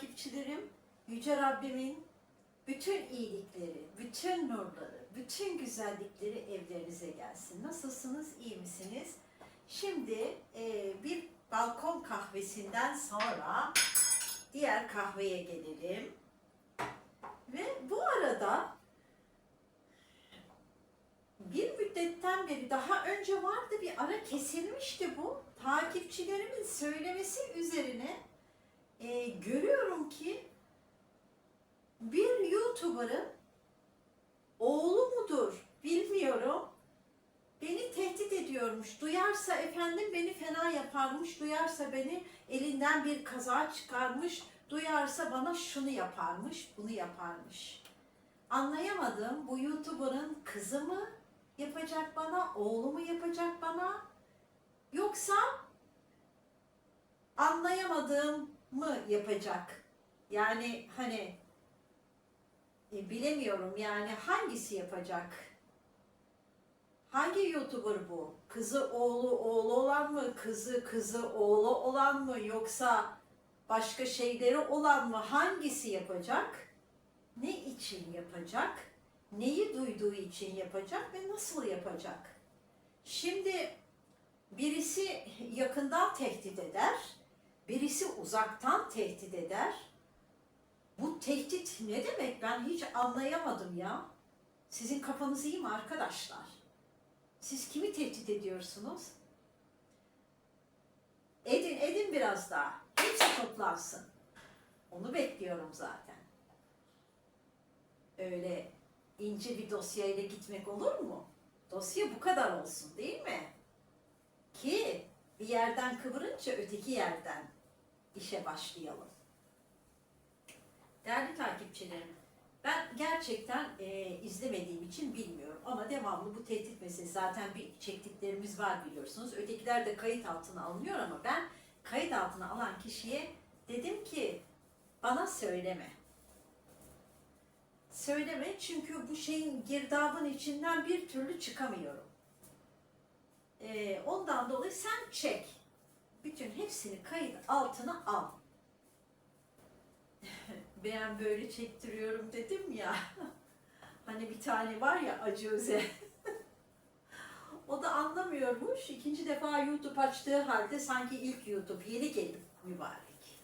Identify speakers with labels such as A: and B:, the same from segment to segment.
A: takipçilerim, Yüce Rabbimin bütün iyilikleri, bütün nurları, bütün güzellikleri evlerinize gelsin. Nasılsınız, iyi misiniz? Şimdi e, bir balkon kahvesinden sonra diğer kahveye gelelim. Ve bu arada bir müddetten beri daha önce vardı bir ara kesilmişti bu. Takipçilerimin söylemesi üzerine e, görüyorum ki bir YouTuber'ın oğlu mudur bilmiyorum. Beni tehdit ediyormuş. Duyarsa efendim beni fena yaparmış. Duyarsa beni elinden bir kaza çıkarmış. Duyarsa bana şunu yaparmış, bunu yaparmış. Anlayamadım. Bu YouTuber'ın kızı mı yapacak bana, oğlu mu yapacak bana? Yoksa anlayamadığım mı yapacak? Yani hani e, bilemiyorum yani hangisi yapacak? Hangi YouTuber bu? Kızı oğlu oğlu olan mı? Kızı kızı oğlu olan mı? Yoksa başka şeyleri olan mı? Hangisi yapacak? Ne için yapacak? Neyi duyduğu için yapacak ve nasıl yapacak? Şimdi birisi yakından tehdit eder, birisi uzaktan tehdit eder. Bu tehdit ne demek ben hiç anlayamadım ya. Sizin kafanız iyi mi arkadaşlar? Siz kimi tehdit ediyorsunuz? Edin edin biraz daha. Hepsi toplansın. Onu bekliyorum zaten. Öyle ince bir dosyayla gitmek olur mu? Dosya bu kadar olsun değil mi? Ki bir yerden kıvırınca öteki yerden işe başlayalım. Değerli takipçilerim, ben gerçekten e, izlemediğim için bilmiyorum ama devamlı bu tehdit meselesi zaten bir çektiklerimiz var biliyorsunuz. Ötekiler de kayıt altına alınıyor ama ben kayıt altına alan kişiye dedim ki bana söyleme. Söyleme çünkü bu şeyin girdabın içinden bir türlü çıkamıyorum. E, ondan dolayı sen çek. Bütün hepsini kayıt altına al ben böyle çektiriyorum dedim ya. hani bir tane var ya acı öze. o da anlamıyormuş. İkinci defa YouTube açtığı halde sanki ilk YouTube yeni gelin mübarek.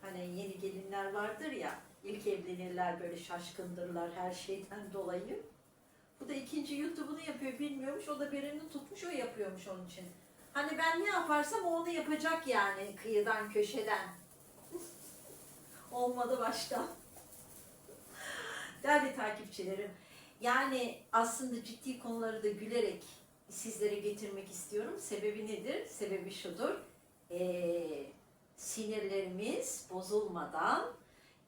A: Hani yeni gelinler vardır ya ilk evlenirler böyle şaşkındırlar her şeyden dolayı. Bu da ikinci YouTube'unu yapıyor bilmiyormuş. O da birini tutmuş o yapıyormuş onun için. Hani ben ne yaparsam o onu yapacak yani kıyıdan köşeden olmadı baştan. Değerli takipçilerim, yani aslında ciddi konuları da gülerek sizlere getirmek istiyorum. Sebebi nedir? Sebebi şudur. Ee, sinirlerimiz bozulmadan,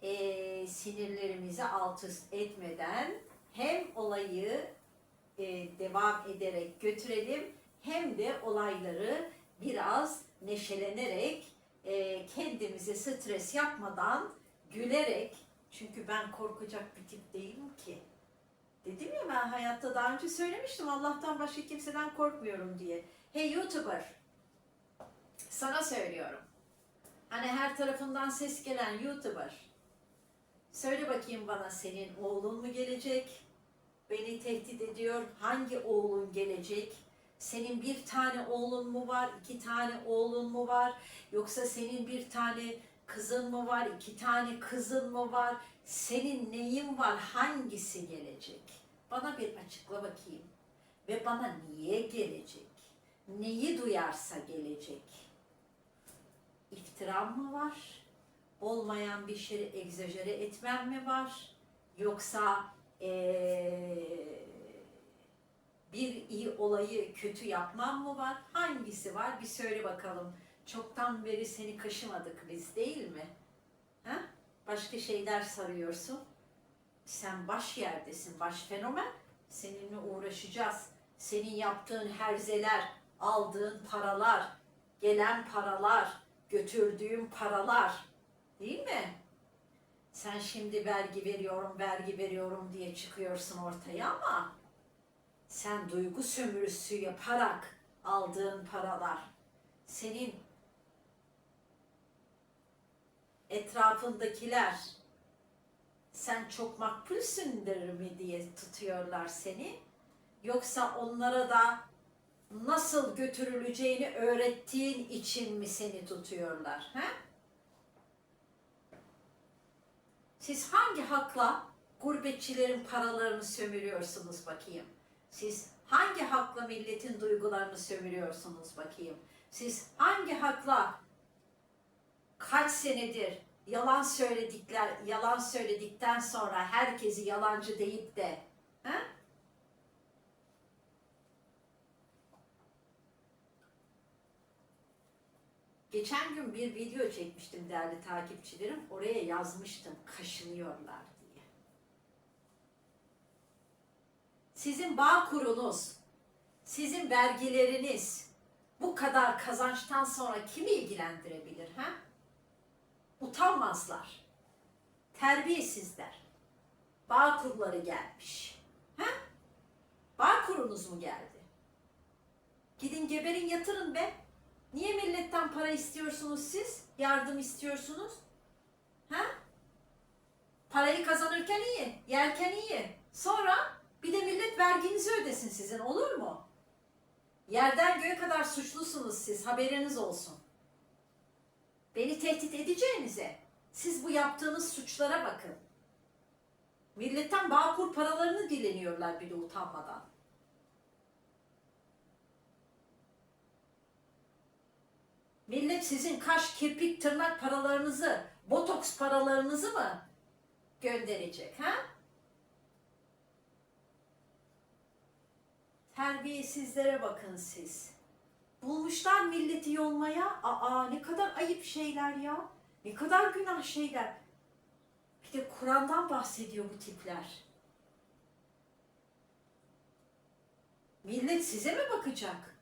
A: ee, sinirlerimizi alt üst etmeden hem olayı e, devam ederek götürelim hem de olayları biraz neşelenerek e, kendimize stres yapmadan gülerek çünkü ben korkacak bir tip değilim ki. Dedim ya ben hayatta daha önce söylemiştim Allah'tan başka kimseden korkmuyorum diye. Hey YouTuber sana söylüyorum. Hani her tarafından ses gelen YouTuber. Söyle bakayım bana senin oğlun mu gelecek? Beni tehdit ediyor. Hangi oğlun gelecek? Senin bir tane oğlun mu var, iki tane oğlun mu var? Yoksa senin bir tane kızın mı var, iki tane kızın mı var? Senin neyin var, hangisi gelecek? Bana bir açıkla bakayım. Ve bana niye gelecek? Neyi duyarsa gelecek? İftiram mı var? Olmayan bir şeyi egzajere etmem mi var? Yoksa ee, bir iyi olayı kötü yapmam mı var? Hangisi var? Bir söyle bakalım. Çoktan beri seni kaşımadık biz değil mi? Ha? Başka şeyler sarıyorsun. Sen baş yerdesin, baş fenomen. Seninle uğraşacağız. Senin yaptığın herzeler, aldığın paralar, gelen paralar, götürdüğün paralar. Değil mi? Sen şimdi vergi veriyorum, vergi veriyorum diye çıkıyorsun ortaya ama sen duygu sömürüsü yaparak aldığın paralar senin etrafındakiler sen çok makbulsündür mi diye tutuyorlar seni? Yoksa onlara da nasıl götürüleceğini öğrettiğin için mi seni tutuyorlar? He? Siz hangi hakla gurbetçilerin paralarını sömürüyorsunuz bakayım? Siz hangi hakla milletin duygularını sömürüyorsunuz bakayım? Siz hangi hakla kaç senedir yalan söyledikler, yalan söyledikten sonra herkesi yalancı deyip de he? Geçen gün bir video çekmiştim değerli takipçilerim. Oraya yazmıştım kaşınıyorlar diye. Sizin bağ kurunuz, sizin vergileriniz bu kadar kazançtan sonra kimi ilgilendirebilir ha? Utanmazlar. Terbiyesizler. Bağ kurları gelmiş. Ha? Bağ kurunuz mu geldi? Gidin geberin yatırın be. Niye milletten para istiyorsunuz siz? Yardım istiyorsunuz? Ha? Parayı kazanırken iyi, yerken iyi. Sonra bir de millet verginizi ödesin sizin olur mu? Yerden göğe kadar suçlusunuz siz haberiniz olsun. Beni tehdit edeceğinize siz bu yaptığınız suçlara bakın. Milletten bağkur paralarını dileniyorlar bir de utanmadan. Millet sizin kaş, kirpik, tırnak paralarınızı, botoks paralarınızı mı gönderecek ha? Terbiyesizlere bakın siz. Bulmuşlar milleti yolmaya. Aa ne kadar ayıp şeyler ya. Ne kadar günah şeyler. Bir de Kur'an'dan bahsediyor bu tipler. Millet size mi bakacak?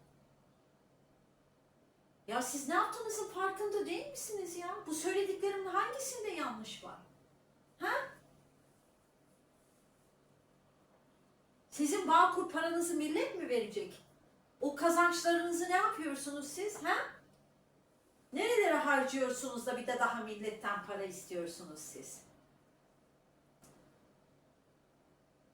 A: Ya siz ne yaptığınızın farkında değil misiniz ya? Bu söylediklerimin hangisinde yanlış var? Ha? Sizin Bağkur paranızı millet mi verecek? O kazançlarınızı ne yapıyorsunuz siz? Ha? Nerelere harcıyorsunuz da bir de daha milletten para istiyorsunuz siz?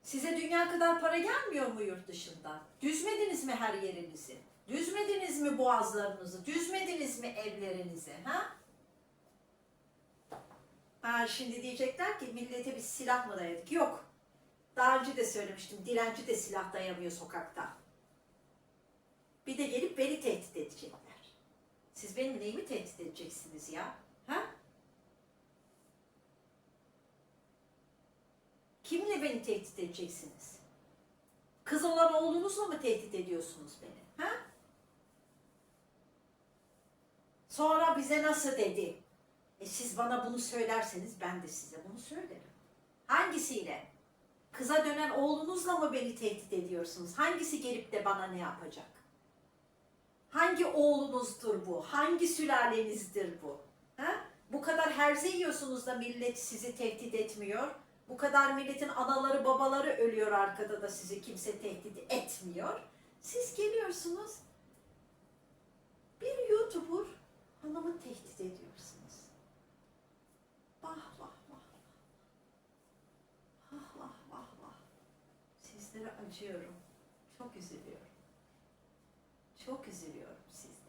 A: Size dünya kadar para gelmiyor mu yurt dışından? Düzmediniz mi her yerinizi? Düzmediniz mi boğazlarınızı? Düzmediniz mi evlerinizi? Ha? Ha, şimdi diyecekler ki millete bir silah mı dayadık? Yok. Daha önce de söylemiştim. Dilenci de silah dayamıyor sokakta. Bir de gelip beni tehdit edecekler. Siz benim neyimi tehdit edeceksiniz ya? Ha? Kimle beni tehdit edeceksiniz? Kız olan oğlunuzla mı tehdit ediyorsunuz beni? Ha? Sonra bize nasıl dedi? E siz bana bunu söylerseniz ben de size bunu söylerim. Hangisiyle? Kıza dönen oğlunuzla mı beni tehdit ediyorsunuz? Hangisi gelip de bana ne yapacak? Hangi oğlunuzdur bu? Hangi sülalenizdir bu? Ha? Bu kadar herze yiyorsunuz da millet sizi tehdit etmiyor. Bu kadar milletin anaları babaları ölüyor arkada da sizi kimse tehdit etmiyor. Siz geliyorsunuz bir YouTuber hanımı tehdit ediyorsunuz. Acıyorum. Çok üzülüyorum. Çok üzülüyorum sizlere.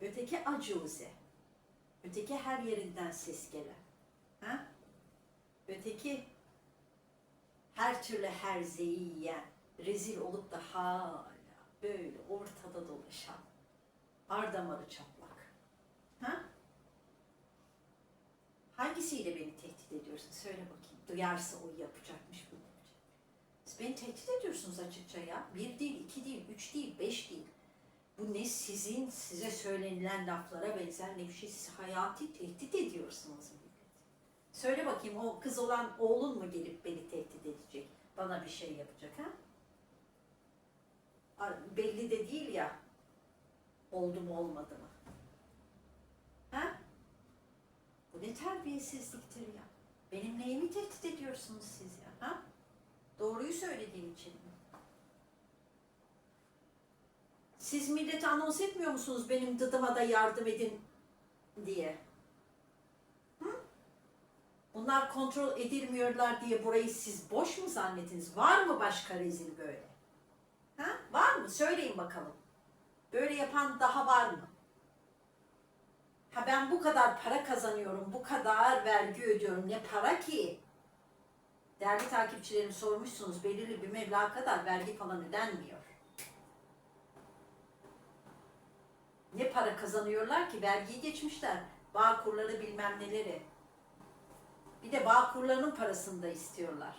A: Öteki acuze. Öteki her yerinden ses gelen. Ha? Öteki her türlü herzeyi yiyen, rezil olup da hala böyle ortada dolaşan, ardamarı çaplak. Ha? Hangisiyle beni tehdit ediyorsun? Söyle bakayım. Duyarsa o yapacakmış bunu. Siz beni tehdit ediyorsunuz açıkça ya. Bir değil, iki değil, üç değil, beş değil. Bu ne sizin size söylenilen laflara benzer ne bir şey. Siz hayati tehdit ediyorsunuz. Söyle bakayım o kız olan oğlun mu gelip beni tehdit edecek? Bana bir şey yapacak ha? Belli de değil ya. Oldu mu olmadı mı? Ha? Bu ne terbiyesizliktir ya. Benim neyimi tehdit ediyorsunuz siz ya? Ha? Doğruyu söylediğim için mi? Siz millete anons etmiyor musunuz benim dıdıma da yardım edin diye? Hı? Bunlar kontrol edilmiyorlar diye burayı siz boş mu zannettiniz? Var mı başka rezil böyle? Ha? Var mı? Söyleyin bakalım. Böyle yapan daha var mı? Ha ben bu kadar para kazanıyorum, bu kadar vergi ödüyorum. Ne para ki? Değerli takipçilerim sormuşsunuz belirli bir meblağ kadar vergi falan ödenmiyor. Ne para kazanıyorlar ki vergiyi geçmişler. Bağ kurları bilmem neleri. Bir de bağ kurlarının parasını da istiyorlar.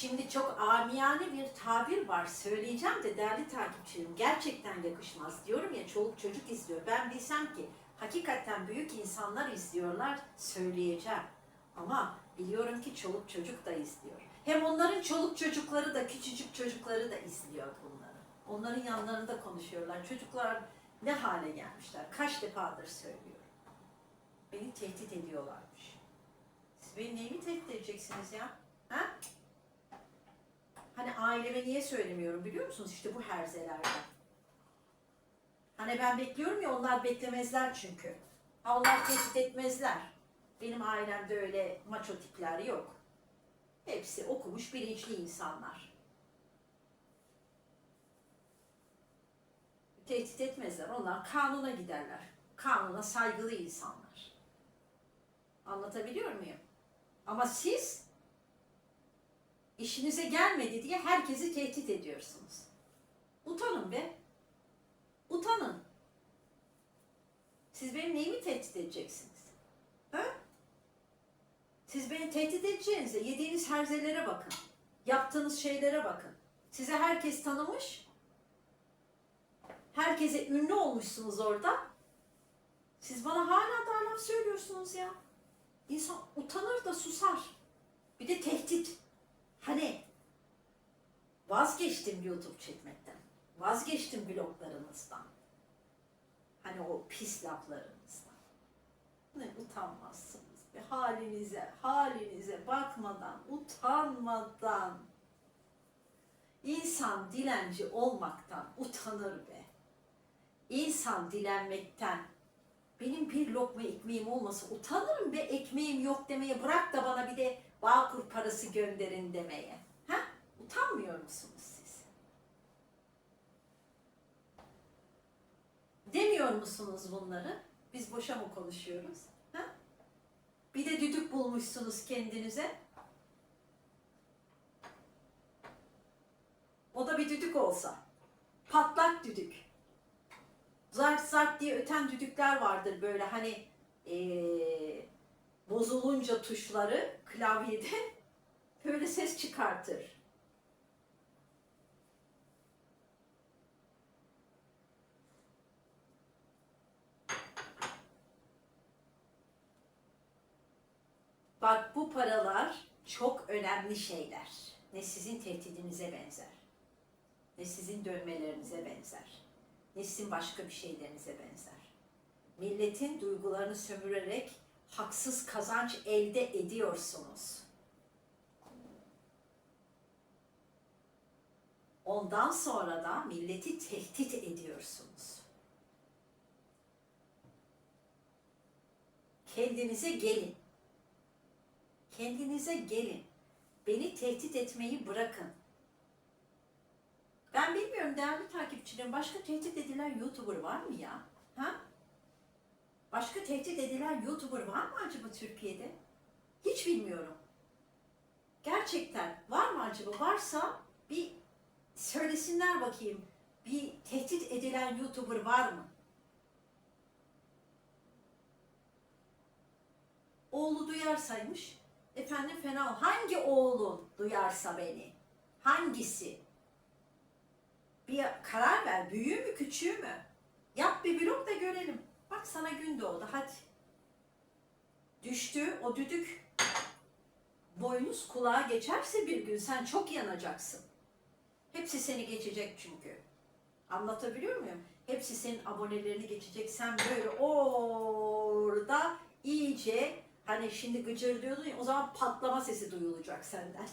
A: Şimdi çok amiyane bir tabir var. Söyleyeceğim de değerli takipçilerim gerçekten yakışmaz. Diyorum ya çoluk çocuk izliyor. Ben bilsem ki hakikaten büyük insanlar izliyorlar söyleyeceğim. Ama biliyorum ki çoluk çocuk da izliyor. Hem onların çoluk çocukları da küçücük çocukları da izliyor bunları. Onların yanlarında konuşuyorlar. Çocuklar ne hale gelmişler. Kaç defadır söylüyorum. Beni tehdit ediyorlarmış. Siz beni neyi tehdit edeceksiniz ya? Ha? Hani aileme niye söylemiyorum biliyor musunuz? İşte bu herzelerde. Hani ben bekliyorum ya onlar beklemezler çünkü. Ha onlar tehdit etmezler. Benim ailemde öyle maço tipler yok. Hepsi okumuş bilinçli insanlar. Tehdit etmezler. Onlar kanuna giderler. Kanuna saygılı insanlar. Anlatabiliyor muyum? Ama siz işinize gelmedi diye herkesi tehdit ediyorsunuz. Utanın be. Utanın. Siz benim neyimi tehdit edeceksiniz? Ha? Siz beni tehdit edeceğinize yediğiniz herzelere bakın. Yaptığınız şeylere bakın. Size herkes tanımış. Herkese ünlü olmuşsunuz orada. Siz bana hala laf söylüyorsunuz ya. İnsan utanır da susar. Bir de tehdit. Hani vazgeçtim YouTube çekmekten. Vazgeçtim bloglarınızdan. Hani o pis laflarınızdan. Ne utanmazsınız be halinize, halinize bakmadan, utanmadan. İnsan dilenci olmaktan utanır be. İnsan dilenmekten benim bir lokma ekmeğim olmasa utanırım be ekmeğim yok demeye bırak da bana bir de Bağkur parası gönderin demeye. Ha? Utanmıyor musunuz siz? Demiyor musunuz bunları? Biz boşa mı konuşuyoruz? Ha? Bir de düdük bulmuşsunuz kendinize. O da bir düdük olsa. Patlak düdük. Zart zart diye öten düdükler vardır böyle hani ee, bozulunca tuşları klavyede böyle ses çıkartır. Bak bu paralar çok önemli şeyler. Ne sizin tehdidinize benzer. Ne sizin dönmelerinize benzer. Ne sizin başka bir şeylerinize benzer. Milletin duygularını sömürerek haksız kazanç elde ediyorsunuz. Ondan sonra da milleti tehdit ediyorsunuz. Kendinize gelin. Kendinize gelin. Beni tehdit etmeyi bırakın. Ben bilmiyorum değerli takipçilerim başka tehdit edilen YouTuber var mı ya? Ha? Başka tehdit edilen YouTuber var mı acaba Türkiye'de? Hiç bilmiyorum. Gerçekten var mı acaba? Varsa bir söylesinler bakayım. Bir tehdit edilen YouTuber var mı? Oğlu duyarsaymış. Efendim fena. Hangi oğlun duyarsa beni? Hangisi? Bir karar ver. Büyüğü mü küçüğü mü? Yap bir blog da görelim. Bak sana gün doğdu hadi. Düştü o düdük. Boynuz kulağa geçerse bir gün sen çok yanacaksın. Hepsi seni geçecek çünkü. Anlatabiliyor muyum? Hepsi senin abonelerini geçecek. Sen böyle orada iyice hani şimdi gıcır diyordun ya o zaman patlama sesi duyulacak senden.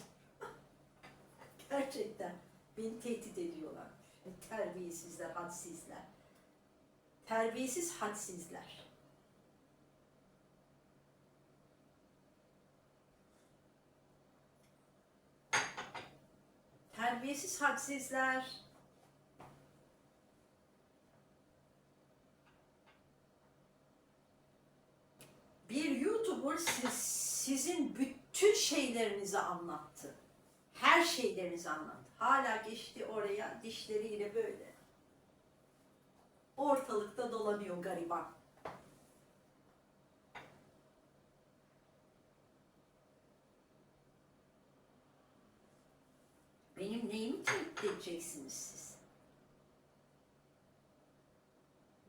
A: Gerçekten beni tehdit ediyorlar. Terbiyesizler, hadsizler. Terbiyesiz, hadsizler. Terbiyesiz, hadsizler. Bir YouTuber siz, sizin bütün şeylerinizi anlattı. Her şeylerinizi anlattı. Hala geçti oraya dişleriyle böyle. Ortalıkta dolanıyor gariban. Benim neyimi tehdit edeceksiniz siz?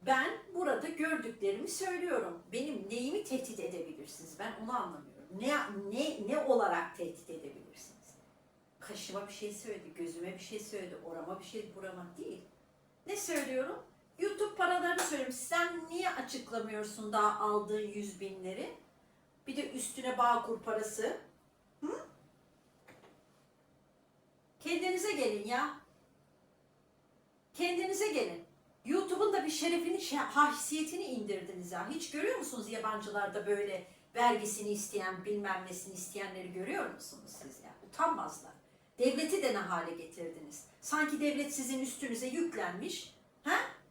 A: Ben burada gördüklerimi söylüyorum. Benim neyimi tehdit edebilirsiniz? Ben onu anlamıyorum. Ne ne ne olarak tehdit edebilirsiniz? Kaşıma bir şey söyledi, gözüme bir şey söyledi, orama bir şey, burama değil. Ne söylüyorum? YouTube paralarını söylüyorum. Sen niye açıklamıyorsun daha aldığın yüz binleri? Bir de üstüne Bağkur parası. Hı? Kendinize gelin ya. Kendinize gelin. YouTube'un da bir şerefini, haysiyetini indirdiniz ya. Hiç görüyor musunuz yabancılarda böyle vergisini isteyen, bilmem nesini isteyenleri görüyor musunuz siz ya? Utanmazlar. Devleti de ne hale getirdiniz? Sanki devlet sizin üstünüze yüklenmiş.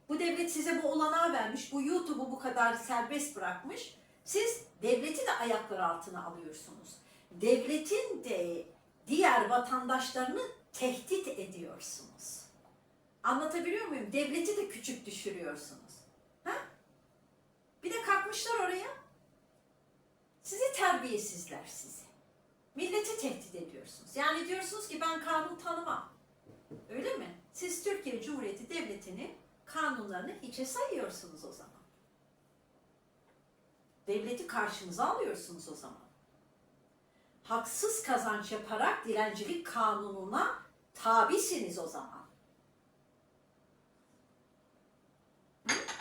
A: Bu devlet size bu olanağı vermiş. Bu YouTube'u bu kadar serbest bırakmış. Siz devleti de ayaklar altına alıyorsunuz. Devletin de diğer vatandaşlarını tehdit ediyorsunuz. Anlatabiliyor muyum? Devleti de küçük düşürüyorsunuz. Ha? Bir de kalkmışlar oraya. Sizi terbiyesizler sizi. Milleti tehdit ediyorsunuz. Yani diyorsunuz ki ben kanun tanımam. Öyle mi? Siz Türkiye Cumhuriyeti Devleti'nin kanunlarını hiçe sayıyorsunuz o zaman. Devleti karşınıza alıyorsunuz o zaman. Haksız kazanç yaparak dilencilik kanununa tabisiniz o zaman.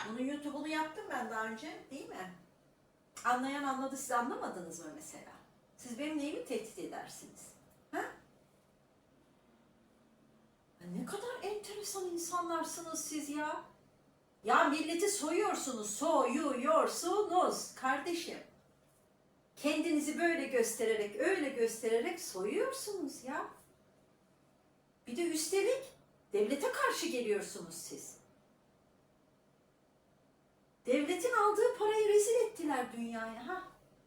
A: Bunu YouTube'unu yaptım ben daha önce değil mi? Anlayan anladı siz anlamadınız mı mesela? Siz benim neyimi tehdit edersiniz? Ha? Ya Ne kadar enteresan insanlarsınız siz ya. Ya milleti soyuyorsunuz, soyuyorsunuz kardeşim. Kendinizi böyle göstererek, öyle göstererek soyuyorsunuz ya. Bir de üstelik devlete karşı geliyorsunuz siz. Devletin aldığı parayı rezil ettiler dünyaya. Ha?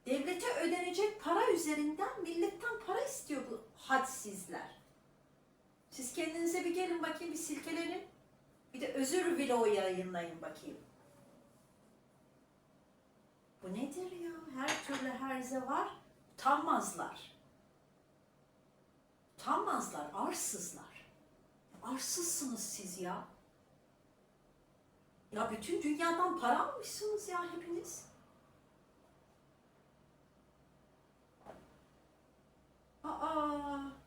A: Devlete ödenecek para üzerinden milletten para istiyor bu hadsizler. Siz kendinize bir gelin bakayım, bir silkelenin. Bir de özür vlogu yayınlayın bakayım. Bu nedir ya? Her türlü herze var. Utanmazlar. Utanmazlar, arsızlar. Arsızsınız siz ya. Ya bütün dünyadan para almışsınız ya hepiniz. Aa.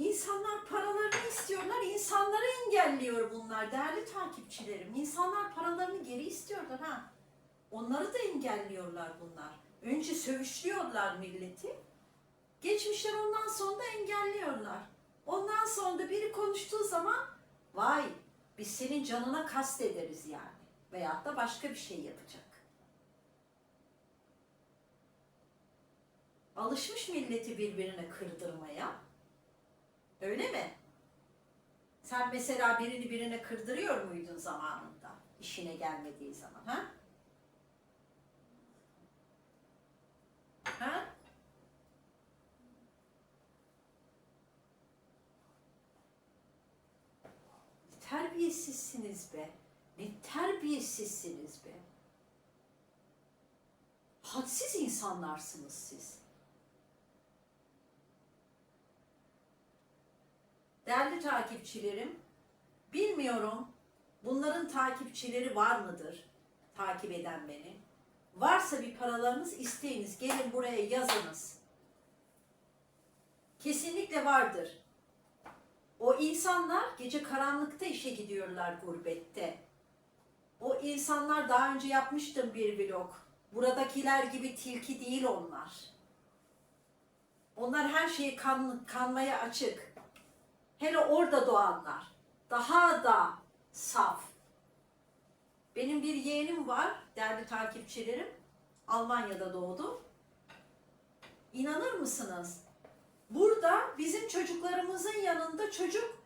A: İnsanlar paralarını istiyorlar, insanları engelliyor bunlar değerli takipçilerim. İnsanlar paralarını geri istiyorlar ha. Onları da engelliyorlar bunlar. Önce sövüşlüyorlar milleti. Geçmişler ondan sonra da engelliyorlar. Ondan sonra da biri konuştuğu zaman vay biz senin canına kast ederiz yani. Veyahut da başka bir şey yapacak. Alışmış milleti birbirine kırdırmaya. Öyle mi? Sen mesela birini birine kırdırıyor muydun zamanında? işine gelmediği zaman ha? Ha? Terbiyesizsiniz be. Ne terbiyesizsiniz be. Hadsiz insanlarsınız siz. Takipçilerim, bilmiyorum bunların takipçileri var mıdır? Takip eden beni. Varsa bir paralarınız isteyiniz. Gelin buraya yazınız. Kesinlikle vardır. O insanlar gece karanlıkta işe gidiyorlar gurbette. O insanlar daha önce yapmıştım bir vlog. Buradakiler gibi tilki değil onlar. Onlar her şeyi kan, kanmaya açık. Hele orada doğanlar. Daha da saf. Benim bir yeğenim var, değerli takipçilerim. Almanya'da doğdu. İnanır mısınız? Burada bizim çocuklarımızın yanında çocuk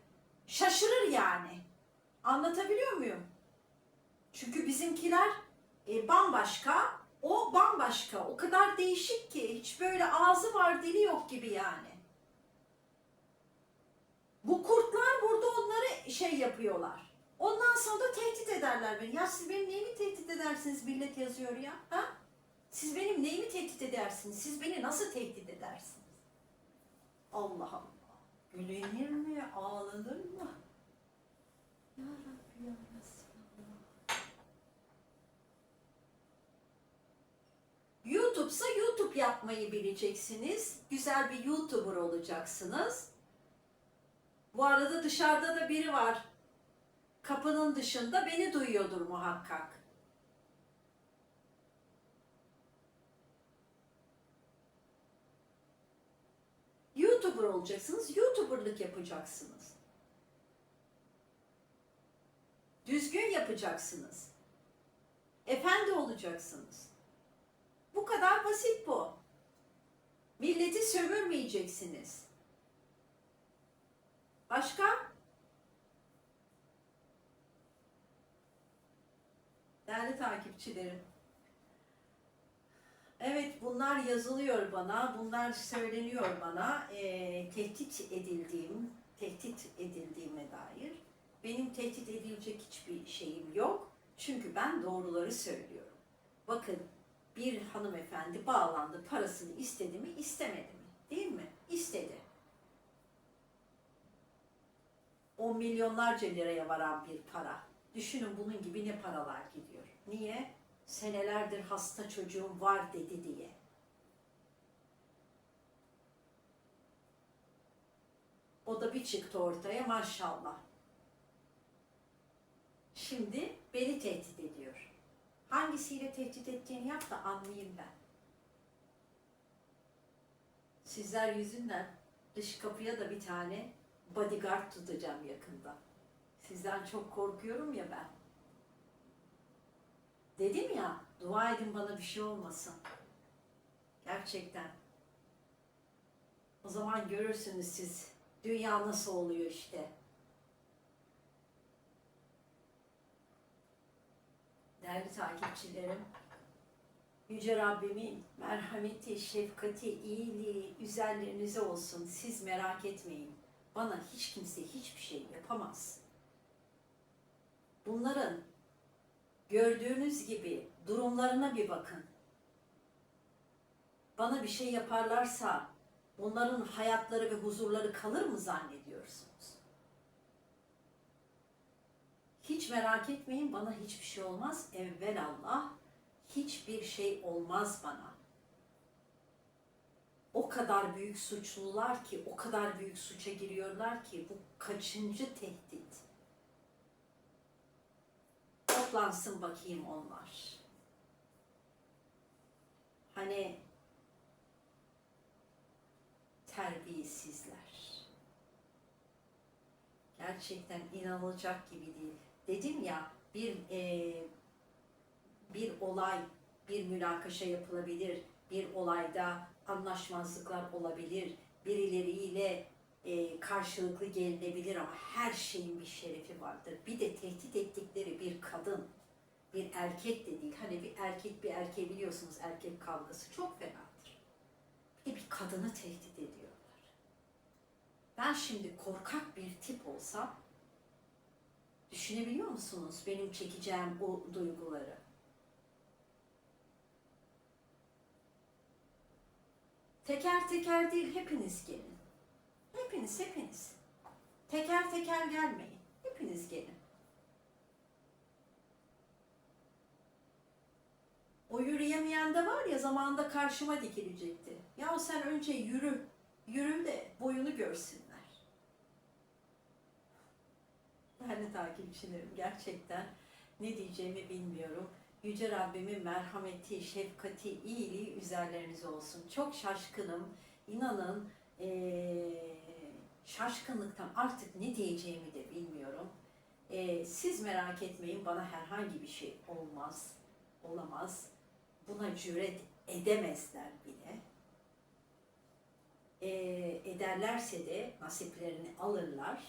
A: şaşırır yani. Anlatabiliyor muyum? Çünkü bizimkiler e, bambaşka, o bambaşka. O kadar değişik ki hiç böyle ağzı var dili yok gibi yani. Bu kurtlar burada onları şey yapıyorlar. Ondan sonra da tehdit ederler beni. Ya siz benim neyimi tehdit edersiniz millet yazıyor ya. Ha? Siz benim neyimi tehdit edersiniz? Siz beni nasıl tehdit edersiniz? Allah Allah. Gülünür mü? Ağlanır mı? Ya Rabbi ya. YouTube'sa YouTube yapmayı bileceksiniz. Güzel bir YouTuber olacaksınız. Bu arada dışarıda da biri var. Kapının dışında beni duyuyordur muhakkak. YouTuber olacaksınız, YouTuber'lık yapacaksınız. Düzgün yapacaksınız. Efendi olacaksınız. Bu kadar basit bu. Milleti sömürmeyeceksiniz. Başka? Değerli takipçilerim. Evet bunlar yazılıyor bana, bunlar söyleniyor bana. Ee, tehdit edildiğim, tehdit edildiğime dair. Benim tehdit edilecek hiçbir şeyim yok. Çünkü ben doğruları söylüyorum. Bakın bir hanımefendi bağlandı, parasını istedi mi, istemedi mi? Değil mi? İstedi. 10 milyonlarca liraya varan bir para. Düşünün bunun gibi ne paralar gidiyor. Niye? Senelerdir hasta çocuğum var dedi diye. O da bir çıktı ortaya maşallah. Şimdi beni tehdit ediyor. Hangisiyle tehdit ettiğini yap da anlayayım ben. Sizler yüzünden dış kapıya da bir tane bodyguard tutacağım yakında. Sizden çok korkuyorum ya ben. Dedim ya, dua edin bana bir şey olmasın. Gerçekten. O zaman görürsünüz siz dünya nasıl oluyor işte. Değerli takipçilerim, Yüce Rabbimin merhameti, şefkati, iyiliği üzerlerinize olsun. Siz merak etmeyin. Bana hiç kimse hiçbir şey yapamaz. Bunların gördüğünüz gibi durumlarına bir bakın. Bana bir şey yaparlarsa onların hayatları ve huzurları kalır mı zannediyorsunuz? Hiç merak etmeyin bana hiçbir şey olmaz. Evvel Allah hiçbir şey olmaz bana. O kadar büyük suçlular ki, o kadar büyük suça giriyorlar ki bu kaçıncı tehdit? Toplansın bakayım onlar. Hani terbiyesizler. Gerçekten inanılacak gibi değil. Dedim ya bir e, bir olay, bir münakaşa yapılabilir, bir olayda anlaşmazlıklar olabilir, birileriyle e, karşılıklı gelinebilir ama her şeyin bir şerefi vardır. Bir de tehdit ettikleri bir kadın, bir erkek de değil. Hani bir erkek bir erkeği biliyorsunuz erkek kavgası çok fenadır. Bir de bir kadını tehdit ediyorlar. Ben şimdi korkak bir tip olsam düşünebiliyor musunuz benim çekeceğim o duyguları? Teker teker değil hepiniz gelin. Hepiniz hepiniz. Teker teker gelmeyin. Hepiniz gelin. O yürüyemeyen de var ya zamanında karşıma dikilecekti. Ya sen önce yürü. Yürü de boyunu görsünler. Değerli takipçilerim gerçekten ne diyeceğimi bilmiyorum. Yüce Rabbimin merhameti, şefkati, iyiliği üzerlerinize olsun. Çok şaşkınım. inanın eee, şaşkınlıktan artık ne diyeceğimi de bilmiyorum. Eee, siz merak etmeyin bana herhangi bir şey olmaz, olamaz. Buna cüret edemezler bile. Eee, ederlerse de nasiplerini alırlar,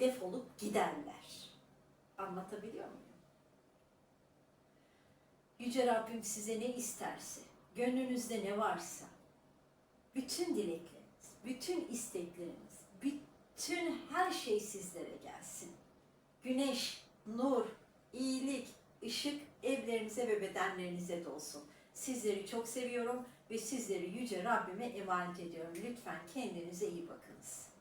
A: defolup giderler. Anlatabiliyor muyum? Yüce Rabbim size ne isterse, gönlünüzde ne varsa, bütün dilekleriniz, bütün istekleriniz, bütün her şey sizlere gelsin. Güneş, nur, iyilik, ışık evlerinize ve bedenlerinize dolsun. Sizleri çok seviyorum ve sizleri Yüce Rabbime emanet ediyorum. Lütfen kendinize iyi bakınız.